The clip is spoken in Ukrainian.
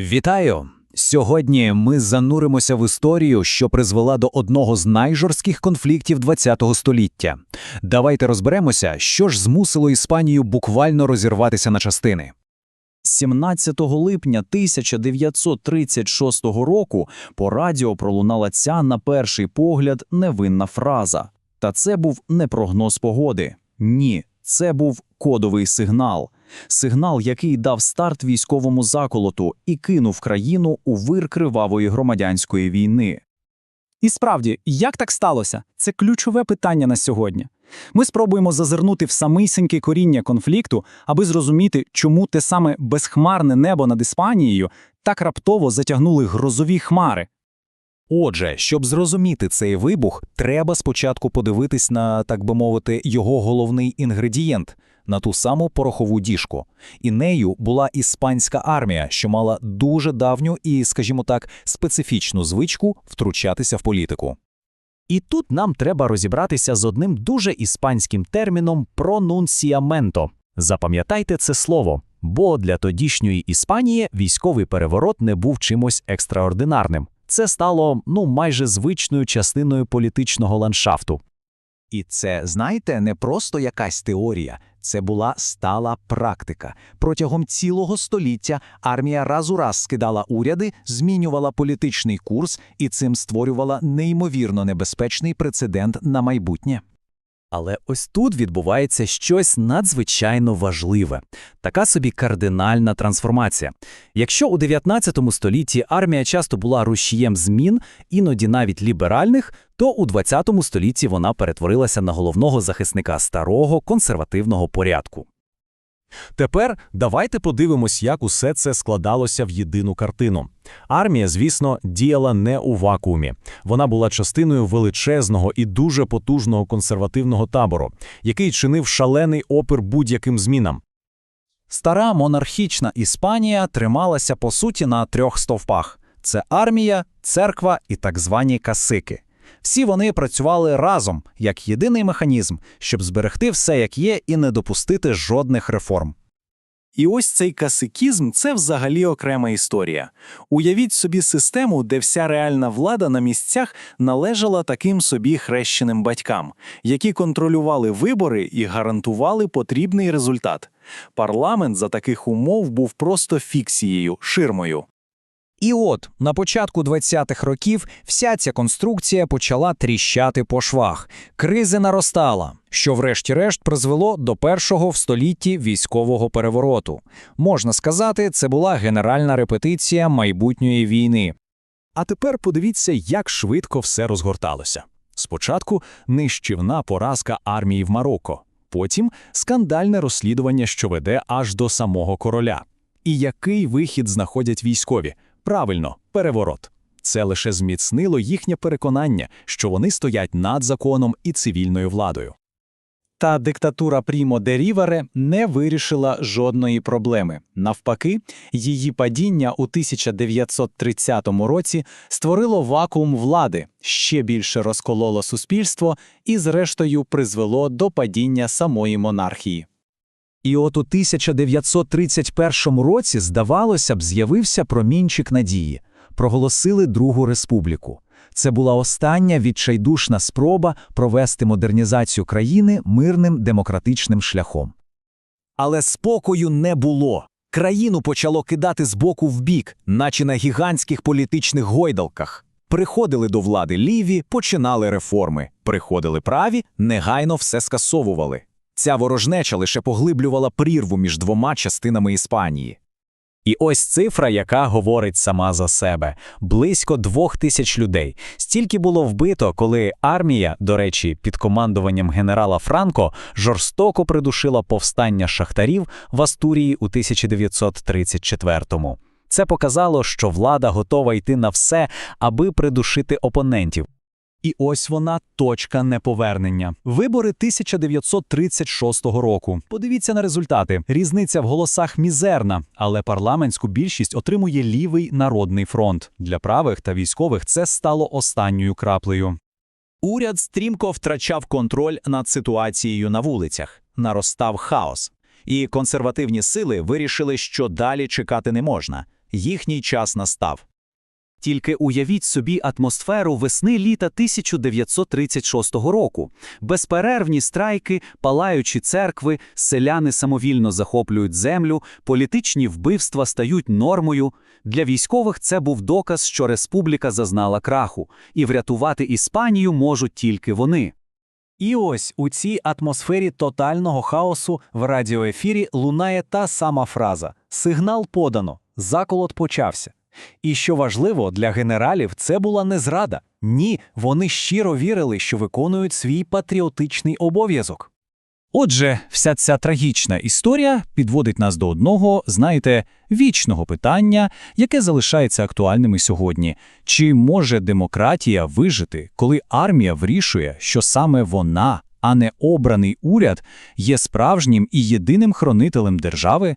Вітаю! Сьогодні ми зануримося в історію, що призвела до одного з найжорстких конфліктів ХХ століття. Давайте розберемося, що ж змусило Іспанію буквально розірватися на частини. 17 липня 1936 року по радіо пролунала ця, на перший погляд, невинна фраза. Та це був не прогноз погоди. Ні, це був кодовий сигнал. Сигнал, який дав старт військовому заколоту і кинув країну у вир кривавої громадянської війни. І справді, як так сталося? Це ключове питання на сьогодні. Ми спробуємо зазирнути в самисіньке коріння конфлікту, аби зрозуміти, чому те саме безхмарне небо над Іспанією так раптово затягнули грозові хмари. Отже, щоб зрозуміти цей вибух, треба спочатку подивитись на, так би мовити, його головний інгредієнт на ту саму порохову діжку. І нею була іспанська армія, що мала дуже давню і, скажімо так, специфічну звичку втручатися в політику. І тут нам треба розібратися з одним дуже іспанським терміном пронунсіаменто. Запам'ятайте це слово, бо для тодішньої Іспанії військовий переворот не був чимось екстраординарним. Це стало ну майже звичною частиною політичного ландшафту. І це, знаєте, не просто якась теорія, це була стала практика. Протягом цілого століття армія раз у раз скидала уряди, змінювала політичний курс і цим створювала неймовірно небезпечний прецедент на майбутнє. Але ось тут відбувається щось надзвичайно важливе, така собі кардинальна трансформація. Якщо у 19 столітті армія часто була рушієм змін, іноді навіть ліберальних, то у 20 столітті вона перетворилася на головного захисника старого консервативного порядку. Тепер давайте подивимось, як усе це складалося в єдину картину. Армія, звісно, діяла не у вакуумі. Вона була частиною величезного і дуже потужного консервативного табору, який чинив шалений опір будь-яким змінам. Стара монархічна Іспанія трималася по суті на трьох стовпах: це армія, церква і так звані касики. Всі вони працювали разом як єдиний механізм, щоб зберегти все як є і не допустити жодних реформ. І ось цей касикізм це взагалі окрема історія. Уявіть собі систему, де вся реальна влада на місцях належала таким собі хрещеним батькам, які контролювали вибори і гарантували потрібний результат. Парламент за таких умов був просто фіксією, ширмою. І от на початку 20-х років вся ця конструкція почала тріщати по швах. Кризи наростала, що врешті-решт призвело до першого в столітті військового перевороту. Можна сказати, це була генеральна репетиція майбутньої війни. А тепер подивіться, як швидко все розгорталося. Спочатку нищівна поразка армії в Марокко, потім скандальне розслідування, що веде аж до самого короля. І який вихід знаходять військові? Правильно, переворот. Це лише зміцнило їхнє переконання, що вони стоять над законом і цивільною владою. Та диктатура Прімо де Рівере не вирішила жодної проблеми. Навпаки, її падіння у 1930 році створило вакуум влади, ще більше розкололо суспільство і, зрештою, призвело до падіння самої монархії. І от у 1931 році, здавалося б, з'явився промінчик надії. Проголосили Другу республіку. Це була остання відчайдушна спроба провести модернізацію країни мирним демократичним шляхом. Але спокою не було. Країну почало кидати з боку в бік, наче на гігантських політичних гойдалках. Приходили до влади ліві, починали реформи. Приходили праві, негайно все скасовували. Ця ворожнеча лише поглиблювала прірву між двома частинами Іспанії. І ось цифра, яка говорить сама за себе: близько двох тисяч людей. Стільки було вбито, коли армія, до речі, під командуванням генерала Франко жорстоко придушила повстання шахтарів в Астурії у 1934-му. Це показало, що влада готова йти на все, аби придушити опонентів. І ось вона точка неповернення. Вибори 1936 року. Подивіться на результати. Різниця в голосах мізерна, але парламентську більшість отримує лівий народний фронт. Для правих та військових це стало останньою краплею. Уряд стрімко втрачав контроль над ситуацією на вулицях. Наростав хаос. І консервативні сили вирішили, що далі чекати не можна. їхній час настав. Тільки уявіть собі атмосферу весни-літа 1936 року. Безперервні страйки, палаючі церкви, селяни самовільно захоплюють землю, політичні вбивства стають нормою. Для військових це був доказ, що республіка зазнала краху, і врятувати Іспанію можуть тільки вони. І ось у цій атмосфері тотального хаосу в радіоефірі лунає та сама фраза «Сигнал подано, заколот почався». І що важливо, для генералів це була не зрада. Ні, вони щиро вірили, що виконують свій патріотичний обов'язок. Отже, вся ця трагічна історія підводить нас до одного, знаєте, вічного питання, яке залишається актуальним і сьогодні. Чи може демократія вижити, коли армія вирішує, що саме вона, а не обраний уряд, є справжнім і єдиним хронителем держави?